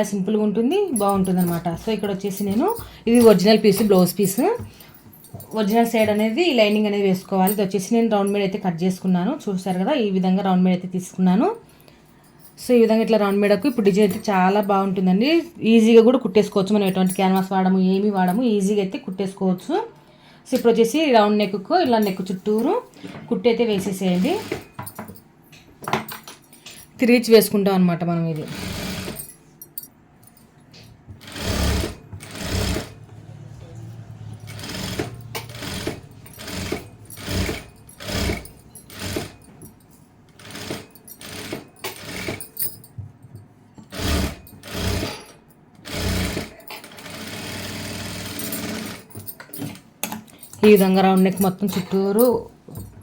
చాలా సింపుల్గా ఉంటుంది బాగుంటుంది అనమాట సో ఇక్కడ వచ్చేసి నేను ఇది original piece blouse piece. Original side అనేది లైనింగ్ అనేది వేసుకోవాలి. ఇది వచ్చేసి నేను రౌండ్ మీద అయితే కట్ చేసుకున్నాను. చూసారు కదా ఈ విధంగా రౌండ్ మీద అయితే తీసుకున్నాను. సో ఈ విధంగా ఇట్లా రౌండ్ మీడకు ఇప్పుడు డిజైన్ అయితే చాలా బాగుంటుందండి. ఈజీగా కూడా కుట్టేసుకోవచ్చు. మనం ఎటువంటి క్యాన్వాస్ వాడము ఏమి వాడము ఈజీగా అయితే కుట్టేసుకోవచ్చు. సో ఇప్పుడు వచ్చేసి రౌండ్ నెక్కు ఇలా నెక్ చుట్టూరు కుట్టి అయితే వేసేసేయండి. తిరిగి వేసుకుంటాం అనమాట మనం ఇది. ఈ విధంగా రౌండ్ నెక్ మొత్తం చుట్టూరు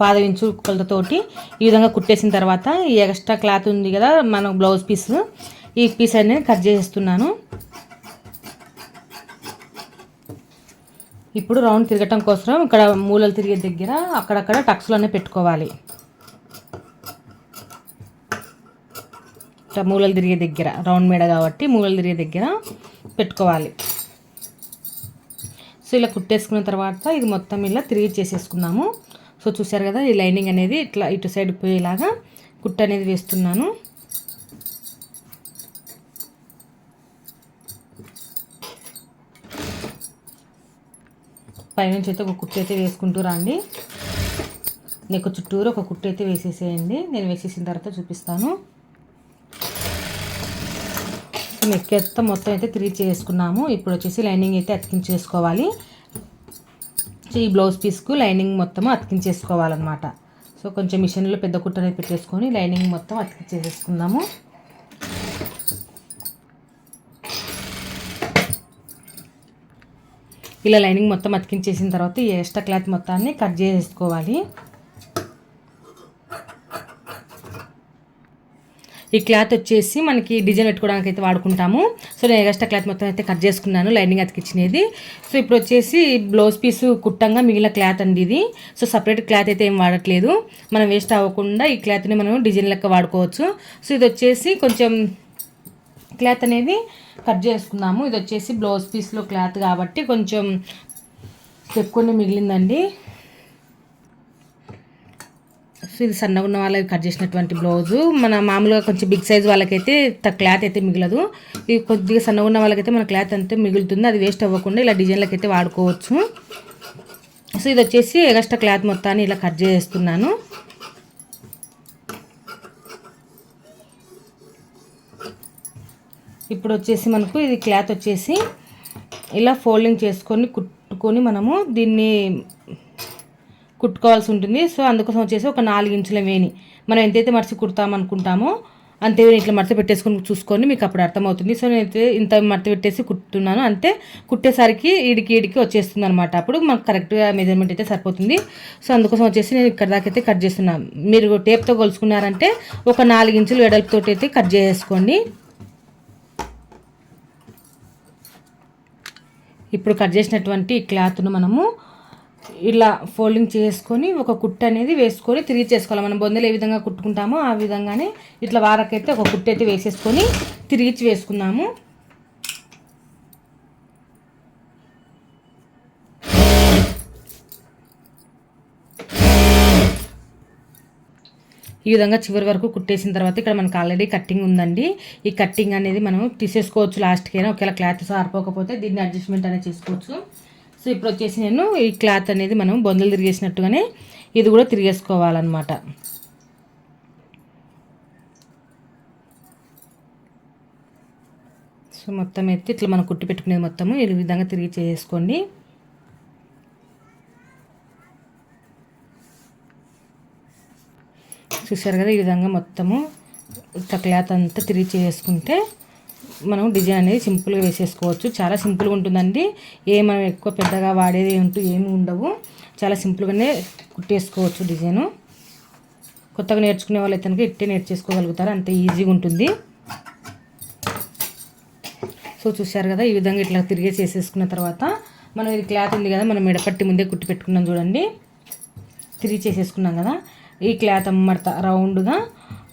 పాదవించు ఇంచు కొలతతోటి ఈ విధంగా కుట్టేసిన తర్వాత ఈ ఎక్స్ట్రా క్లాత్ ఉంది కదా మన బ్లౌజ్ పీస్ ఈ పీస్ అనేది కట్ చేసేస్తున్నాను. ఇప్పుడు రౌండ్ తిరగటం కోసం ఇక్కడ మూలలు తిరిగే దగ్గర అక్కడక్కడ టక్స్లోనే పెట్టుకోవాలి. మూలలు తిరిగే దగ్గర రౌండ్ మేడ కాబట్టి మూలలు తిరిగే దగ్గర పెట్టుకోవాలి. సో ఇలా కుట్టేసుకున్న తర్వాత ఇది మొత్తం ఇలా తిరిగి చేసేసుకున్నాము. సో చూసారు కదా ఈ లైనింగ్ అనేది ఇట్లా ఇటు సైడ్ పోయేలాగా కుట్ట అనేది వేస్తున్నాను. పైనుంచి అయితే ఒక కుట్టు అయితే వేసుకుంటూ రండి. నీకు చుట్టూరు ఒక కుట్టు అయితే వేసేసేయండి. నేను వేసేసిన తర్వాత చూపిస్తాను. నెక్ మొత్తం అయితే తిరిగి చేసుకున్నాము. ఇప్పుడు వచ్చేసి లైనింగ్ అయితే అతికించేసుకోవాలి. సో ఈ బ్లౌజ్ పీస్కు లైనింగ్ మొత్తం అతికించేసుకోవాలన్నమాట. సో కొంచెం మిషన్లో పెద్ద కుట్ట అనేది పెట్టేసుకొని లైనింగ్ మొత్తం అతికించేసేసుకుందాము. ఇలా లైనింగ్ మొత్తం అతికించేసిన తర్వాత ఈ ఎక్స్ట్రా క్లాత్ మొత్తాన్ని కట్ చేసుకోవాలి ఈ క్లాత్ వచ్చేసి మనకి డిజైన్ పెట్టుకోవడానికి అయితే వాడుకుంటాము. సో నేను ఎక్స్ట్రా క్లాత్ మొత్తం అయితే కట్ చేసుకున్నాను లైనింగ్ అతికిచ్చినది సో ఇప్పుడు వచ్చేసి బ్లౌజ్ పీస్ కుట్టంగా మిగిలిన క్లాత్ అండి ఇది. సో సపరేట్ క్లాత్ అయితే ఏం వాడట్లేదు. మనం వేస్ట్ అవ్వకుండా ఈ క్లాత్ని మనం డిజైన్ లెక్క వాడుకోవచ్చు. సో ఇది వచ్చేసి కొంచెం క్లాత్ అనేది కట్ చేసుకున్నాము. ఇది వచ్చేసి బ్లౌజ్ పీస్లో క్లాత్ కాబట్టి కొంచెం ఎక్కువనే మిగిలిందండి. సో ఇది సన్నగా ఉన్న వాళ్ళకి కట్ చేసినటువంటి బ్లౌజు. మన మామూలుగా కొంచెం బిగ్ సైజ్ వాళ్ళకైతే క్లాత్ అయితే మిగలదు. ఇది కొద్దిగా సన్నగా ఉన్న వాళ్ళకైతే మన క్లాత్ అంతే మిగులుతుంది. అది వేస్ట్ అవ్వకుండా ఇలా డిజైన్లకి అయితే వాడుకోవచ్చు. సో ఇది వచ్చేసి ఎగస్ట్రా క్లాత్ మొత్తాన్ని ఇలా కట్ చేస్తున్నాను. ఇప్పుడు వచ్చేసి మనకు ఇది క్లాత్ వచ్చేసి ఇలా ఫోల్డింగ్ చేసుకొని కుట్టుకొని మనము దీన్ని కుట్టుకోవాల్సి ఉంటుంది. సో అందుకోసం వచ్చేసి ఒక నాలుగు ఇంచుల వేణి. మనం ఎంతైతే మడిచి కుడతాం అనుకుంటామో అంతే ఇట్లా మడత పెట్టేసుకొని చూసుకొని మీకు అప్పుడు అర్థమవుతుంది. సో నేనైతే ఇంత మడత పెట్టేసి కుట్టున్నాను. అంతే కుట్టేసరికి ఈడికి ఈడికి వచ్చేస్తుంది అనమాట అప్పుడు మాకు కరెక్ట్గా మెజర్మెంట్ అయితే సరిపోతుంది. సో అందుకోసం వచ్చేసి నేను ఇక్కడ దాకా అయితే కట్ చేస్తున్నాను మీరు టేప్తో కొలుసుకున్నారంటే ఒక నాలుగు ఇంచులు వెడల్పుతో అయితే కట్ చేసుకోండి. ఇప్పుడు కట్ చేసినటువంటి క్లాత్ను మనము ఇలా ఫోల్డింగ్ చేసుకొని ఒక కుట్టు అనేది వేసుకొని తిరిగి చేసుకోవాలి. మనం బొందలు ఏ విధంగా కుట్టుకుంటామో ఆ విధంగానే ఇట్లా వారకైతే ఒక కుట్టు అయితే వేసేసుకొని తిరిగి వేసుకున్నాము ఈ విధంగా చివరి వరకు కుట్టేసిన తర్వాత ఇక్కడ మనకు ఆల్రెడీ కట్టింగ్ ఉందండి. ఈ కట్టింగ్ అనేది మనం తీసేసుకోవచ్చు లాస్ట్కి ఒకవేళ క్లాత్ సారిపోకపోతే దీన్ని అడ్జస్ట్మెంట్ అనేది చేసుకోవచ్చు. సో ఇప్పుడు వచ్చేసి నేను ఈ క్లాత్ అనేది మనం బొందలు తిరిగేసినట్టుగానే ఇది కూడా తిరిగేసుకోవాలన్నమాట. సో మొత్తం ఎత్తి ఇట్లా మనం కుట్టి పెట్టుకునేది మొత్తము ఈ విధంగా తిరిగి చేసుకోండి. చూసారు కదా ఈ విధంగా మొత్తము ఇట్లా క్లాత్ అంతా తిరిగి చేసుకుంటే మనం డిజైన్ అనేది సింపుల్గా వేసేసుకోవచ్చు. చాలా సింపుల్గా ఉంటుందండి. ఏ మనం ఎక్కువ పెద్దగా వాడేది ఉంటూ ఏమి ఉండవు. చాలా సింపుల్గానే కుట్టేసుకోవచ్చు డిజైను. కొత్తగా నేర్చుకునే వాళ్ళు అయితే ఇట్టే నేర్చేసుకోగలుగుతారు. అంత ఈజీగా ఉంటుంది. సో చూసారు కదా ఈ విధంగా ఇట్లా తిరిగే చేసేసుకున్న తర్వాత మనం ఇది క్లాత్ ఉంది కదా మనం మెడపట్టి ముందే కుట్టి పెట్టుకున్నాం చూడండి. తిరిగి చేసేసుకున్నాం కదా ఈ క్లాత్ అమ్మడత రౌండ్గా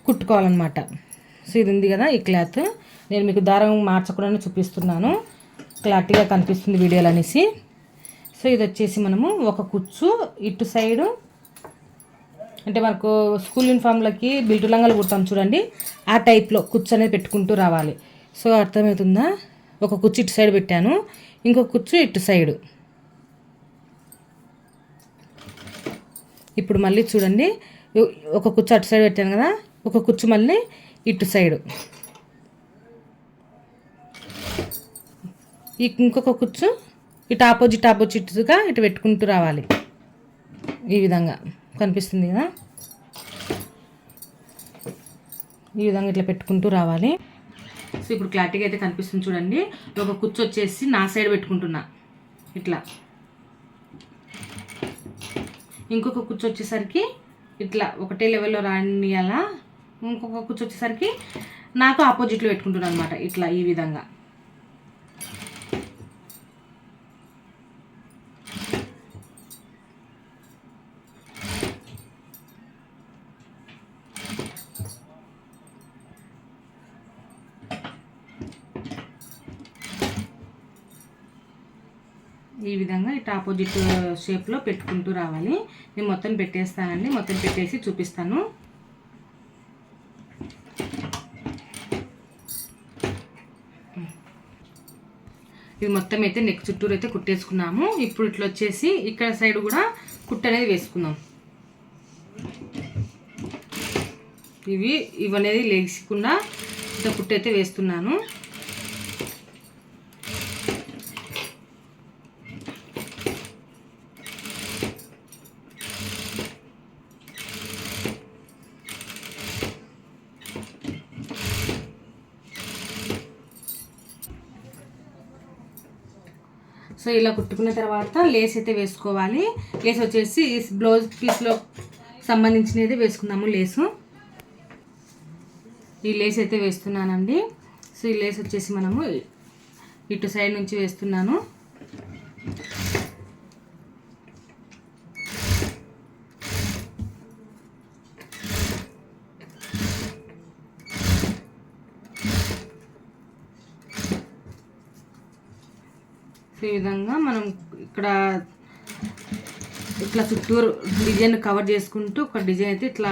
కుట్టుకోవాలన్నమాట. సో ఇది ఉంది కదా ఈ క్లాత్. నేను మీకు దారం మార్చకుండా చూపిస్తున్నాను. క్లారిటీగా కనిపిస్తుంది వీడియోలు అనేసి. సో ఇది వచ్చేసి మనము ఒక కుచ్చు ఇటు సైడు అంటే మనకు స్కూల్ యూనిఫామ్లకి బిల్టు లంగాలు కుడతాం చూడండి. ఆ టైప్లో కుచ్చు అనేది పెట్టుకుంటూ రావాలి. సో అర్థమవుతుందా? ఒక కుచ్చు ఇటు సైడ్ పెట్టాను. ఇంకొక కుచ్చు ఇటు సైడు ఇప్పుడు మళ్ళీ చూడండి. ఒక కుచ్చు అటు సైడ్ పెట్టాను కదా. ఒక కుచ్చు మళ్ళీ ఇటు సైడు ఈ ఇంకొక కుచ్చు ఇటు ఆపోజిట్ ఆపోజిట్గా ఇటు పెట్టుకుంటూ రావాలి. ఈ విధంగా కనిపిస్తుంది కదా? ఈ విధంగా ఇట్లా పెట్టుకుంటూ రావాలి. సో ఇప్పుడు క్లారిటీగా అయితే కనిపిస్తుంది చూడండి. ఒక కుచ్చు వచ్చేసి నా సైడ్ పెట్టుకుంటున్నా. ఇట్లా. ఇంకొక కుచ్చు వచ్చేసరికి ఇట్లా ఒకటే లెవెల్లో రానియాలా ఇంకొక కుచ్చు వచ్చేసరికి నాకు ఆపోజిట్లో పెట్టుకుంటున్నాను అనమాట ఇట్లా ఈ విధంగా. ఈ విధంగా ఇటు ఆపోజిట్ షేప్లో పెట్టుకుంటూ రావాలి. నేను మొత్తం పెట్టేస్తానండి. మొత్తం పెట్టేసి చూపిస్తాను. ఇది మొత్తం అయితే నెక్ చుట్టూరు అయితే కుట్టేసుకున్నాము. ఇప్పుడు ఇట్లా వచ్చేసి ఇక్కడ సైడ్ కూడా కుట్ట అనేది వేసుకుందాం. ఇవి ఇవనేది లేకుండా ఇట్లా కుట్ట అయితే వేస్తున్నాను. సో ఇలా కుట్టుకున్న తర్వాత లేస్ అయితే వేసుకోవాలి. లేస్ వచ్చేసి బ్లౌజ్ పీస్లో సంబంధించినది వేసుకుందాము లేసు. ఈ లేస్ అయితే వేస్తున్నానండి. సో ఈ లేస్ వచ్చేసి మనము ఇటు సైడ్ నుంచి వేస్తున్నాను. ఈ విధంగా మనం ఇక్కడ ఇట్లా చుట్టూరు డిజైన్ కవర్ చేసుకుంటూ ఒక డిజైన్ అయితే ఇట్లా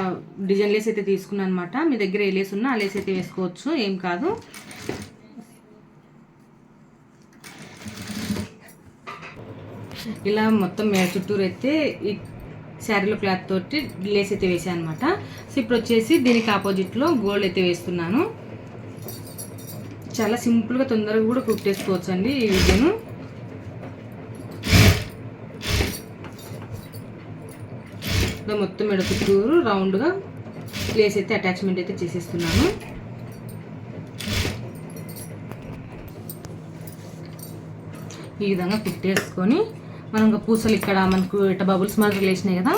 డిజైన్ లేస్ అయితే తీసుకున్నాను అనమాట మీ దగ్గర ఏ లేస్ ఉన్నా ఆ లేస్ అయితే వేసుకోవచ్చు ఏం కాదు. ఇలా మొత్తం మే చుట్టూరు అయితే ఈ శారీలో క్లాత్ తోటి లేస్ అయితే వేసాను అనమాట సో ఇప్పుడు వచ్చేసి దీనికి ఆపోజిట్లో గోల్డ్ అయితే వేస్తున్నాను. చాలా సింపుల్గా తొందరగా కూడా కుట్టేసుకోవచ్చు అండి ఈ విజయను ఇలా మొత్తం మెడ రౌండ్గా ప్లేస్ అయితే అటాచ్మెంట్ అయితే చేసేస్తున్నాను. ఈ విధంగా కుట్టేసుకొని మనం ఇంకా పూసలు ఇక్కడ మనకు ఇట్లా బబుల్స్ మాదిరి లేచినాయి కదా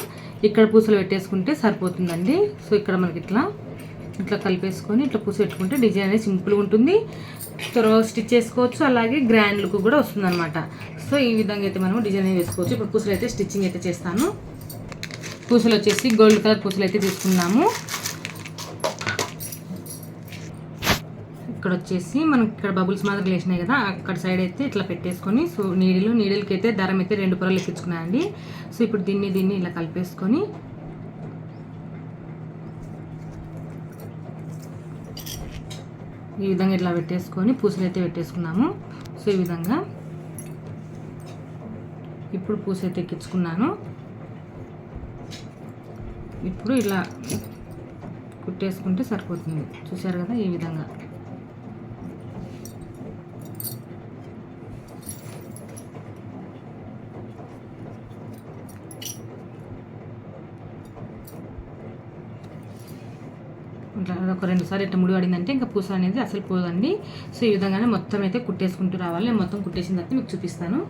ఇక్కడ పూసలు పెట్టేసుకుంటే సరిపోతుందండి. సో ఇక్కడ మనకి ఇట్లా ఇట్లా కలిపేసుకొని ఇట్లా పూస పెట్టుకుంటే డిజైన్ అనేది సింపుల్గా ఉంటుంది. త్వరగా స్టిచ్ చేసుకోవచ్చు అలాగే గ్రాండ్ లుక్ కూడా వస్తుందన్నమాట. సో ఈ విధంగా అయితే మనం డిజైన్ వేసుకోవచ్చు. ఇప్పుడు పూసలు అయితే స్టిచ్చింగ్ అయితే చేస్తాను. పూసలు వచ్చేసి గోల్డ్ కలర్ పూసలు అయితే తీసుకున్నాము. ఇక్కడ వచ్చేసి మనకి ఇక్కడ బబుల్స్ మాదిరి లేచినాయి కదా అక్కడ సైడ్ అయితే ఇట్లా పెట్టేసుకొని సో నీడిలు నీడిల్కి అయితే దారం అయితే రెండు పొరలు ఎక్కించుకున్నాయండి సో ఇప్పుడు దీన్ని దీన్ని ఇలా కలిపేసుకొని ఈ విధంగా ఇట్లా పెట్టేసుకొని పూసలు అయితే పెట్టేసుకున్నాము. సో ఈ విధంగా ఇప్పుడు పూస అయితే ఎక్కించుకున్నాను. ఇప్పుడు ఇలా కుట్టేసుకుంటే సరిపోతుంది. చూసారు కదా ఈ విధంగా. ఇట్లా ఒక రెండుసార్లు ఇట్లా ముడి పడిందంటే ఇంకా పూస అనేది అసలు పోదండి. సో ఈ విధంగానే మొత్తం అయితే కుట్టేసుకుంటూ రావాలి. నేను మొత్తం కుట్టేసిన తర్వాత మీకు చూపిస్తాను.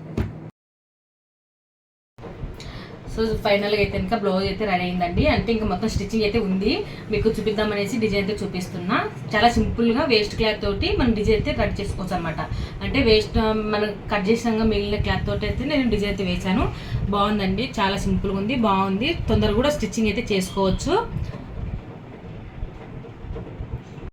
సో ఫైనల్గా అయితే ఇంకా బ్లౌజ్ అయితే రెడీ అయిందండి. అంటే ఇంకా మొత్తం స్టిచ్చింగ్ అయితే ఉంది. మీకు చూపిద్దామనేసి డిజైన్ అయితే చూపిస్తున్నా. చాలా సింపుల్గా వేస్ట్ క్లాత్ తోటి మనం డిజైన్ అయితే కట్ చేసుకోవచ్చు అనమాట అంటే వేస్ట్ మనం కట్ చేసినాక మిగిలిన క్లాత్ తోటి అయితే నేను డిజైన్ అయితే వేశాను. బాగుందండి. చాలా సింపుల్గా ఉంది. బాగుంది. తొందరగా కూడా స్టిచ్చింగ్ అయితే చేసుకోవచ్చు.